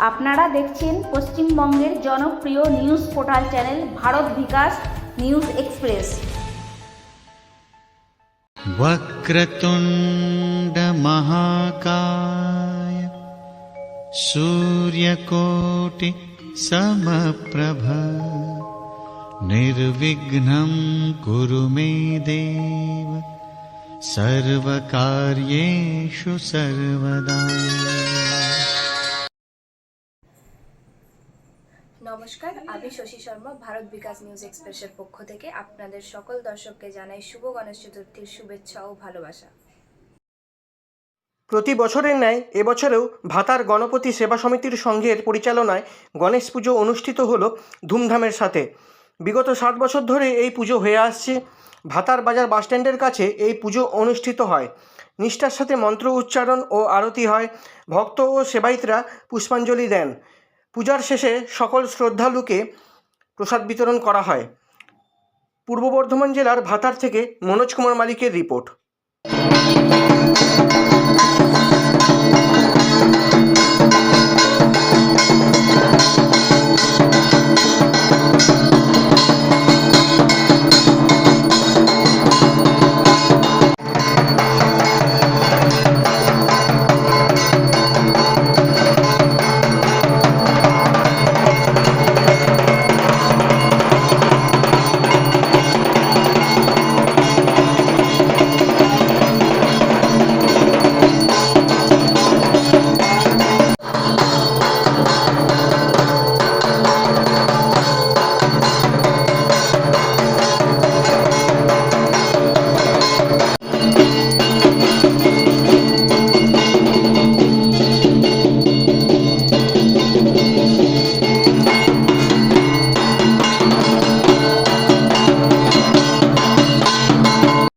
আপনারা দেখছেন পশ্চিমবঙ্গের জনপ্রিয় news portal channel Bharat Bikash news express वक्रतुण्डमहाकाय सूर्यकोटि समप्रभ निर्विघ्नं कुरु मे देव सर्वकार्येषु सर्वदा নমস্কার, আমি শশী শর্মা, ভারত বিকাশ নিউজ এক্সপ্রেসের পক্ষ থেকে আপনাদের সকল দর্শককে জানাই শুভ গণেশ চতুর্থীর শুভেচ্ছা ও ভালোবাসা। প্রতি বছরের ন্যায় এবছরেও ভাতার গণপতি সেবা সমিতির সংঘের পরিচালনায় গণেশ পুজো অনুষ্ঠিত হলো ধুমধামের সাথে। বিগত সাত বছর ধরে এই পুজো হয়ে আসছে। ভাতার বাজার বাসস্ট্যান্ডের কাছে এই পুজো অনুষ্ঠিত হয়। নিষ্ঠার সাথে মন্ত্র উচ্চারণ ও আরতি হয়। ভক্ত ও সেবায়িতরা পুষ্পাঞ্জলি দেন। পূজার শেষে সকল শ্রদ্ধালুকে প্রসাদ বিতরণ করা হয়। পূর্ব বর্ধমান জেলার ভাতার থেকে মনোজ কুমার মালিকের রিপোর্ট।